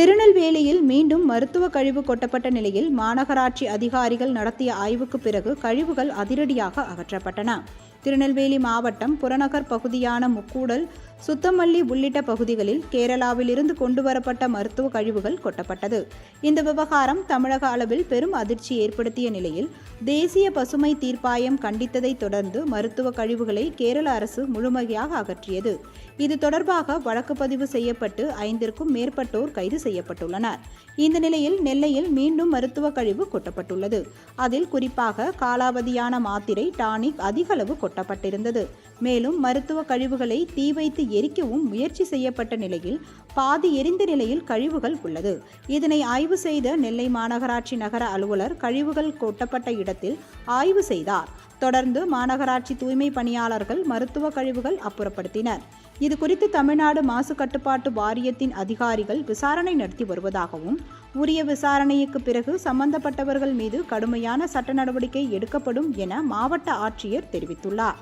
திருநெல்வேலியில் மீண்டும் மருத்துவ கழிவு கொட்டப்பட்ட நிலையில் மாநகராட்சி அதிகாரிகள் நடத்திய ஆய்வுக்கு பிறகு கழிவுகள் அதிரடியாக அகற்றப்பட்டன. திருநெல்வேலி மாவட்டம் புறநகர் பகுதியான முக்கூடல் சுத்தமல்லி உள்ளிட்ட பகுதிகளில் கேரளாவிலிருந்து கொண்டுவரப்பட்ட மருத்துவ கழிவுகள் கொட்டப்பட்டது. இந்த விவகாரம் தமிழக அளவில் பெரும் அதிர்ச்சி ஏற்படுத்திய நிலையில் தேசிய பசுமை தீர்ப்பாயம் கண்டித்ததைத் தொடர்ந்து மருத்துவ கழிவுகளை கேரள அரசு முழுமையாக அகற்றியது. இது தொடர்பாக வழக்கு பதிவு செய்யப்பட்டு ஐந்திற்கும் மேற்பட்டோர் கைது செய்யப்பட்டுள்ளனர். இந்த நிலையில் நெல்லையில் மீண்டும் மருத்துவ கழிவு கொட்டப்பட்டுள்ளது. அதில் குறிப்பாக காலாவதியான மாத்திரை டானிக் அதிக அளவு கொட்டப்பட்டிருந்தது. மேலும் மருத்துவ கழிவுகளை தீ வைத்து எரிக்கவும் முயற்சி செய்யப்பட்ட நிலையில் பாதி எரிந்த நிலையில் கழிவுகள் உள்ளது. இதனை ஆய்வு செய்த நெல்லை மாநகராட்சி நகர அலுவலர் கழிவுகள் கொட்டப்பட்ட இடத்தில் ஆய்வு செய்தார். தொடர்ந்து மாநகராட்சி தூய்மை பணியாளர்கள் மருத்துவ கழிவுகள் அப்புறப்படுத்தினர். இது குறித்து தமிழ்நாடு மாசு கட்டுப்பாட்டு வாரியத்தின் அதிகாரிகள் விசாரணை நடத்தி வருவதாகவும் உரிய விசாரணைக்கு பிறகு சம்பந்தப்பட்டவர்கள் மீது கடுமையான சட்ட நடவடிக்கை எடுக்கப்படும் என மாவட்ட ஆட்சியர் தெரிவித்துள்ளார்.